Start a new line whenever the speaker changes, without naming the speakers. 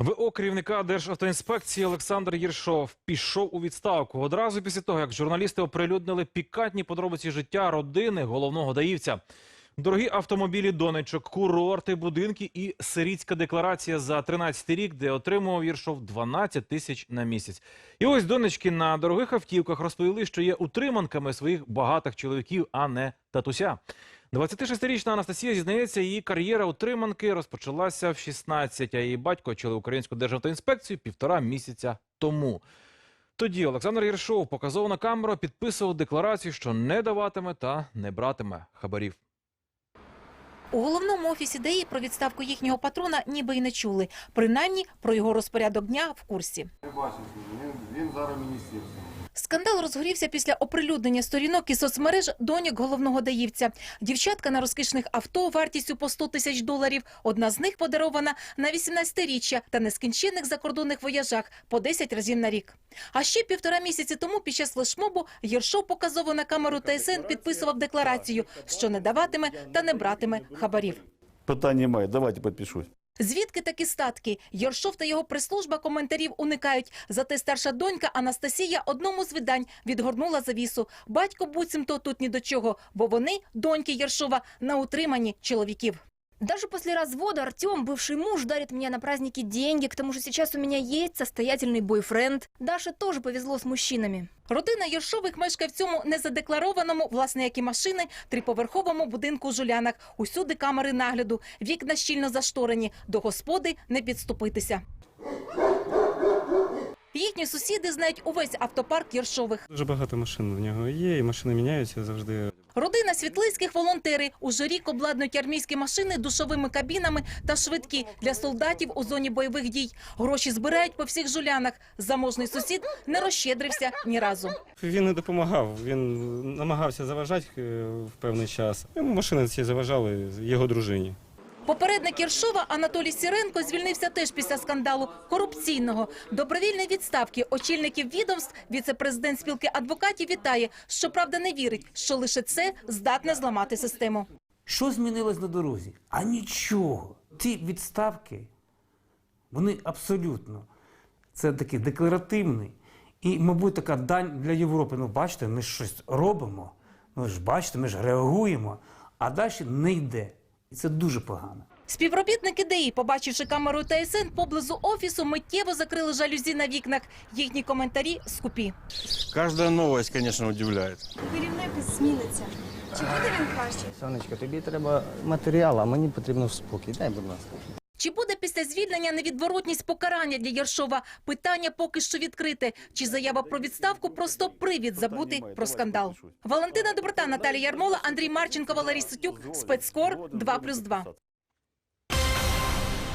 ВО керівника Державтоінспекції Олександр Єршов пішов у відставку одразу після того, як журналісти оприлюднили пікантні подробиці життя родини головного даївця. Дорогі автомобілі донечок, курорти, будинки і сирітська декларація за 13 рік, де отримував Єршов 12 тисяч на місяць. І ось донечки на дорогих автівках розповіли, що є утриманками своїх багатих чоловіків, а не татуся. 26-річна Анастасія зізнається, її кар'єра утриманки розпочалася в 16, а її батько очолив українську державтоінспекцію півтора місяця тому. Тоді Олександр Єршов показово на камеру підписував декларацію, що не даватиме та не братиме хабарів.
У головному офісі ДАІ про відставку їхнього патрона ніби й не чули. Принаймні про його розпорядок дня в курсі.
Не бачив, він, він зараз в міністерстві.
Скандал розгорівся після оприлюднення сторінок і соцмереж доньок головного даївця. Дівчатка на розкішних авто вартістю по 100 тисяч доларів. Одна з них подарована на 18-річчя та нескінченних закордонних вояжах по 10 разів на рік. А ще півтора місяці тому під час флешмобу Єршов показово на камеру ТСН підписував декларацію, що не даватиме та не братиме хабарів.
Питань немає, давайте підпишусь.
Звідки такі статки? Єршов та його прес-служба коментарів уникають. Зате старша донька Анастасія одному з видань відгорнула завісу. Батько буцімто тут ні до чого, бо вони, доньки Єршова, на утриманні чоловіків.
Даже после развода Артем, бывший муж, дарит мне на праздники деньги. К тому же сейчас у меня есть состоятельный бойфренд. Даше тоже повезло с мужчинами.
Родина Єршових мешкає в цьому незадекларованому, власне, як і машини, триповерховому будинку у Жулянах. Усюди камери нагляду, вікна щільно зашторені, до господи не підступитися. Їхні сусіди знають увесь автопарк Єршових.
Дуже багато машин в нього є, і машини міняються завжди.
Родина світлицьких волонтери уже рік обладнують армійські машини душовими кабінами та швидкі для солдатів у зоні бойових дій. Гроші збирають по всіх жулянах. Заможний сусід не розщедрився ні разу.
Він не допомагав. Він намагався заважати е, в певний час. Йому машини ці заважали його дружині.
Попередник Єршова Анатолій Сіренко звільнився теж після скандалу корупційного. Добровільної відставки очільників відомств віце-президент спілки адвокатів вітає. Щоправда, не вірить, що лише це здатне зламати систему.
Що змінилось на дорозі? А нічого. Ці відставки, вони абсолютно це такий декларативний і, мабуть, така дань для Європи. Ну, бачите, ми щось робимо, ну ж бачите, ми ж реагуємо, а далі не йде. І це дуже погано.
Співробітники ДІ, побачивши камеру ТСН поблизу офісу, миттєво закрили жалюзі на вікнах. Їхні коментарі скупі.
Кожна новость, звісно, удивляє.
Керівник зміниться. Чи буде він краще?
Сонечко, тобі треба матеріал, а мені потрібно спокій. Дай, будь ласка.
Чи буде після звільнення невідворотність покарання для Яршова? Питання поки що відкрите. Чи заява про відставку просто привід забути про скандал? Валентина Доброта, Наталія Ярмола, Андрій Марченко, Валерій Сутюк, спецкор 2+,2.